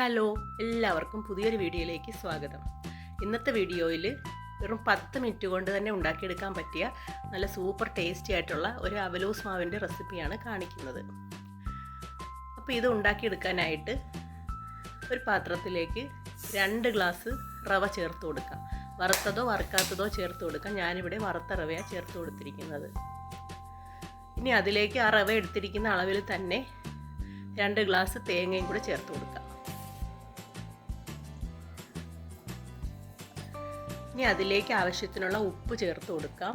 Hello എല്ലാവർക്കും പുതിയൊരു വീഡിയോയിലേക്ക് സ്വാഗതം. ഇന്നത്തെ വീഡിയോയിൽ വെറും പത്ത് മിനിറ്റ് കൊണ്ട് തന്നെ ഉണ്ടാക്കിയെടുക്കാൻ പറ്റിയ നല്ല സൂപ്പർ ടേസ്റ്റി ആയിട്ടുള്ള ഒരു അവലോസ് മാവിന്റെ റെസിപ്പിയാണ് കാണിക്കുന്നത്. അപ്പോൾ ഇത് ഉണ്ടാക്കിയെടുക്കാനായിട്ട് ഒരു പാത്രത്തിലേക്ക് രണ്ട് ഗ്ലാസ് റവ ചേർത്ത് കൊടുക്കാം. വറുത്തതോ വറുക്കാത്തതോ ചേർത്ത് കൊടുക്കാം. ഞാനിവിടെ വറുത്ത റവയാണ് ചേർത്ത് കൊടുത്തിരിക്കുന്നത്. ഇനി അതിലേക്ക് ആ റവ എടുത്തിരിക്കുന്ന അളവിൽ തന്നെ രണ്ട് ഗ്ലാസ് തേങ്ങയും കൂടെ ചേർത്ത് കൊടുക്കാം. ഇനി അതിലേക്ക് ആവശ്യത്തിനുള്ള ഉപ്പ് ചേർത്ത് കൊടുക്കാം.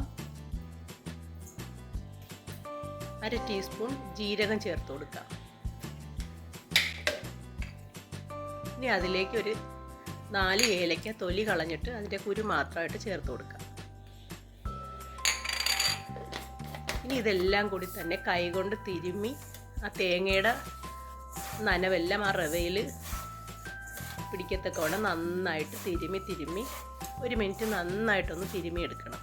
അര ടീസ്പൂൺ ജീരകം ചേർത്ത് കൊടുക്കാം. ഇനി അതിലേക്ക് ഒരു നാല് ഏലയ്ക്ക തൊലി കളഞ്ഞിട്ട് അതിന്റെ കുരു മാത്രമായിട്ട് ചേർത്ത് കൊടുക്കാം. ഇനി ഇതെല്ലാം കൂടി തന്നെ കൈകൊണ്ട് തിരുമ്മി ആ തേങ്ങയുടെ നനവെല്ലാം ആ റവയിൽ പിടിക്കത്തക്കവണ്ണം നന്നായിട്ട് തിരുമ്മി തിരുമ്മി ഒരു മിനിറ്റ് നന്നായിട്ടൊന്ന് തിരുമിയെടുക്കണം എടുക്കണം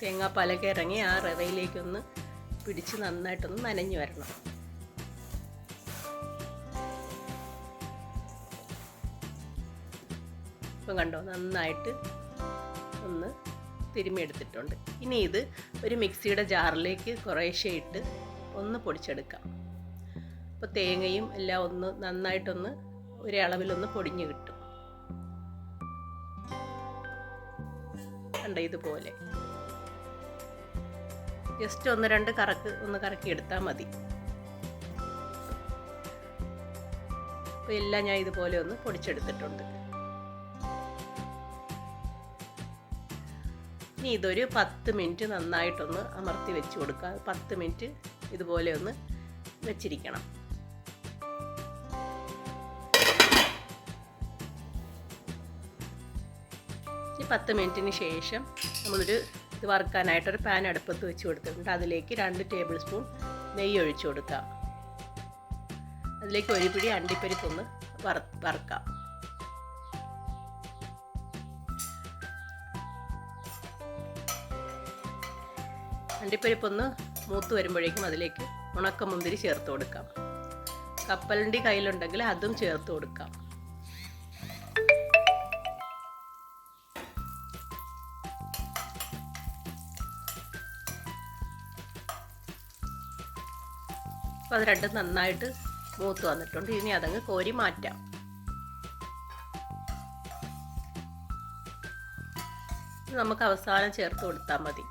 തേങ്ങാപ്പാലൊക്കെ ഇറങ്ങി ആ റവയിലേക്കൊന്ന് പിടിച്ച് നന്നായിട്ടൊന്ന് നനഞ്ഞു വരണം. ഇപ്പം കണ്ടോ നന്നായിട്ട് ഒന്ന് തിരുമിയെടുത്തിട്ടുണ്ട് ഇനി ഇത് ഒരു മിക്സിയുടെ ജാറിലേക്ക് കുറേശ്ശെ ഇട്ട് ഒന്ന് പൊടിച്ചെടുക്കാം. അപ്പോൾ തേങ്ങയും എല്ലാം ഒന്ന് നന്നായിട്ടൊന്ന് ഒരളവിലൊന്ന് പൊടിഞ്ഞു കിട്ടും. കണ്ട ഇതുപോലെ. ജസ്റ്റ് ഒന്ന് രണ്ട് കറക്ക് ഒന്ന് കറക്കി എടുത്താൽ മതി. അപ്പോൾ എല്ലാം ഞാൻ ഇതുപോലെ ഒന്ന് പൊടിച്ചെടുത്തിട്ടുണ്ട്. ഇനി ഇതൊരു പത്ത് മിനിറ്റ് നന്നായിട്ടൊന്ന് അമർത്തി വെച്ച് കൊടുക്കുക. പത്ത് മിനിറ്റ് ഇതുപോലെ ഒന്ന് വെച്ചിരിക്കണം. ഈ പത്ത് മിനിറ്റിന് ശേഷം നമ്മളൊരു ഇത് വറുക്കാനായിട്ടൊരു പാൻ അടുപ്പത്ത് വെച്ച് കൊടുത്തിട്ടുണ്ട്. അതിലേക്ക് രണ്ട് ടേബിൾ സ്പൂൺ നെയ്യ് ഒഴിച്ചു കൊടുക്കാം അതിലേക്ക് ഒരു പിടി അണ്ടിപ്പരിപ്പൊന്ന് വറ വറുക്കാം. അണ്ടിപ്പരിപ്പൊന്ന് മൂത്ത് വരുമ്പോഴേക്കും അതിലേക്ക് ഉണക്കമുന്തിരി ചേർത്ത് കൊടുക്കാം. കപ്പലണ്ടി കയ്യിലുണ്ടെങ്കിൽ അതും ചേർത്ത് കൊടുക്കാം. അപ്പോൾ അത് രണ്ടും നന്നായിട്ട് മൂത്ത് വന്നിട്ടുണ്ട്. ഇനി അതങ്ങ് കോരി മാറ്റാം. നമുക്ക് അവസാനം ചേർത്ത് കൊടുത്താൽ മതി.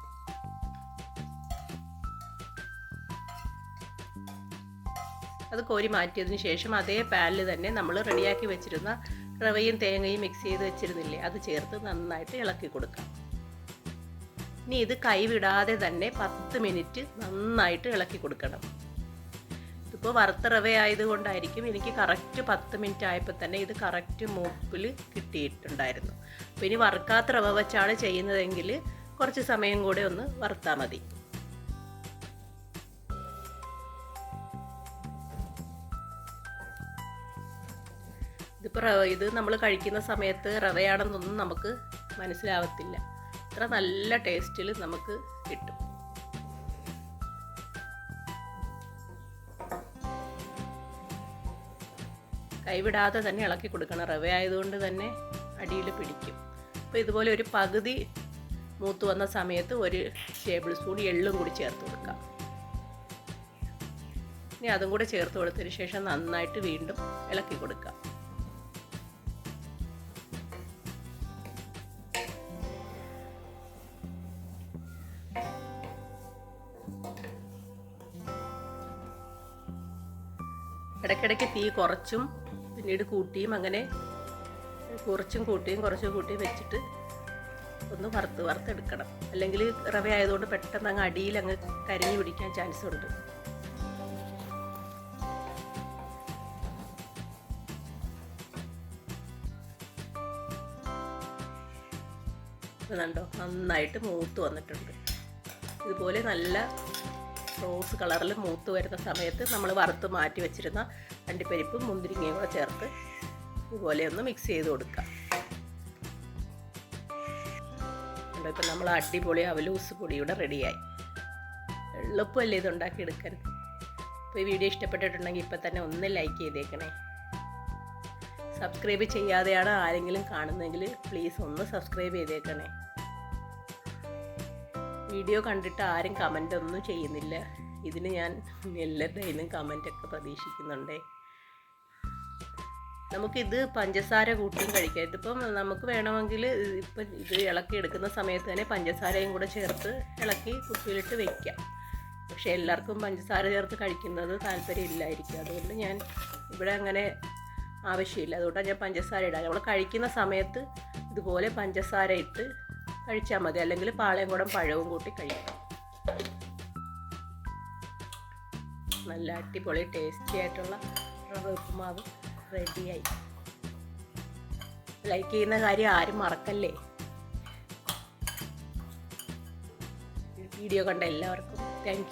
അത് കോരി മാറ്റിയതിന് ശേഷം അതേ പാനിൽ തന്നെ നമ്മൾ റെഡിയാക്കി വെച്ചിരുന്ന റവയും തേങ്ങയും മിക്സ് ചെയ്ത് വെച്ചിരുന്നില്ലേ അത് ചേർത്ത് നന്നായിട്ട് ഇളക്കി കൊടുക്കാം. ഇനി ഇത് കൈവിടാതെ തന്നെ പത്ത് മിനിറ്റ് നന്നായിട്ട് ഇളക്കി കൊടുക്കണം. ഇതിപ്പോൾ വറുത്ത റവ ആയതുകൊണ്ടായിരിക്കും എനിക്ക് കറക്റ്റ് പത്ത് മിനിറ്റ് ആയപ്പോൾ തന്നെ ഇത് കറക്റ്റ് മൂപ്പിൽ കിട്ടിയിട്ടുണ്ടായിരുന്നു. അപ്പോൾ ഇനി വറുക്കാത്ത റവ വെച്ചാണ് ചെയ്യുന്നതെങ്കിൽ കുറച്ച് സമയം കൂടെ ഒന്ന് വറുത്താൽ മതി. ഇതിപ്പോൾ റവ ഇത് നമ്മൾ കഴിക്കുന്ന സമയത്ത് റവയാണെന്നൊന്നും നമുക്ക് മനസ്സിലാവത്തില്ല. ഇത്ര നല്ല ടേസ്റ്റിൽ നമുക്ക് കിട്ടും. കൈവിടാതെ തന്നെ ഇളക്കി കൊടുക്കണം. റവ ആയതുകൊണ്ട് തന്നെ അടിയിൽ പിടിക്കും. അപ്പോൾ ഇതുപോലെ ഒരു പകുതി മൂത്ത് വന്ന സമയത്ത് ഒരു ടേബിൾ സ്പൂൺ എള്ളും കൂടി ചേർത്ത് കൊടുക്കാം. ഇനി അതും കൂടെ ചേർത്ത് കൊടുത്തതിന് ശേഷം നന്നായിട്ട് വീണ്ടും ഇളക്കി കൊടുക്കാം. ഇടയ്ക്കിടയ്ക്ക് തീ കുറച്ചും പിന്നീട് കൂട്ടിയും അങ്ങനെ കുറച്ചും കൂട്ടിയും കുറച്ചും കൂട്ടിയും വെച്ചിട്ട് ഒന്ന് വറുത്ത് വറുത്തെടുക്കണം. അല്ലെങ്കിൽ റവ ആയതുകൊണ്ട് പെട്ടെന്ന് അങ്ങ് അടിയിൽ അങ്ങ് കരിഞ്ഞു പിടിക്കാൻ ചാൻസ് ഉണ്ട്. കണ്ടോ? നന്നായിട്ട് മൂത്ത് വന്നിട്ടുണ്ട്. ഇതുപോലെ നല്ല റോസ് കളറിൽ മൂത്ത് വരുന്ന സമയത്ത് നമ്മൾ വറുത്ത് മാറ്റി വെച്ചിരുന്ന അണ്ടിപ്പരിപ്പും മുന്തിരിങ്ങയും കൂടെ ചേർത്ത് ഇതുപോലെ ഒന്ന് മിക്സ് ചെയ്ത് കൊടുക്കാം. ഇപ്പം നമ്മൾ അടിപൊളി അവലൂസ് പൊടിയുടെ റെഡിയായി. എളുപ്പമല്ലേ ഇത് ഉണ്ടാക്കിയെടുക്കാൻ? അപ്പോൾ ഈ വീഡിയോ ഇഷ്ടപ്പെട്ടിട്ടുണ്ടെങ്കിൽ ഇപ്പം തന്നെ ഒന്ന് ലൈക്ക് ചെയ്തേക്കണേ. സബ്സ്ക്രൈബ് ചെയ്യാതെയാണ് ആരെങ്കിലും കാണുന്നതെങ്കിൽ പ്ലീസ് ഒന്ന് സബ്സ്ക്രൈബ് ചെയ്തേക്കണേ. വീഡിയോ കണ്ടിട്ട് ആരും കമന്റ് ഒന്നും ചെയ്യുന്നില്ല. ഇതിന് ഞാൻ എല്ലാവരുടെ കയ്യിലും കമന്റൊക്കെ പ്രതീക്ഷിക്കുന്നുണ്ടേ. നമുക്കിത് പഞ്ചസാര കൂട്ടിയും കഴിക്കാം. ഇതിപ്പം നമുക്ക് വേണമെങ്കിൽ ഇപ്പം ഇത് ഇളക്കി എടുക്കുന്ന സമയത്ത് തന്നെ പഞ്ചസാരയും കൂടെ ചേർത്ത് ഇളക്കി കുപ്പിയിലിട്ട് വെക്കാം. പക്ഷേ എല്ലാവർക്കും പഞ്ചസാര ചേർത്ത് കഴിക്കുന്നത് താല്പര്യമില്ലായിരിക്കും അതുകൊണ്ട് ഞാൻ ഇവിടെ അങ്ങനെ ആവശ്യമില്ല. അതുകൊണ്ടാണ് ഞാൻ പഞ്ചസാര ഇടാം നമ്മൾ കഴിക്കുന്ന സമയത്ത് ഇതുപോലെ പഞ്ചസാര ഇട്ട് കഴിച്ചാൽ മതി. അല്ലെങ്കിൽ പാളയം കൂടെ പഴവും കൂട്ടി കഴിക്കാം. നല്ല അടിപൊളി ടേസ്റ്റി ആയിട്ടുള്ള റവ ഉപ്പുമാവ്. റെഡിയായി ലൈക്ക് ചെയ്യുന്ന കാര്യം ആരും മറക്കല്ലേ? വീഡിയോ കണ്ട എല്ലാവർക്കും. താങ്ക്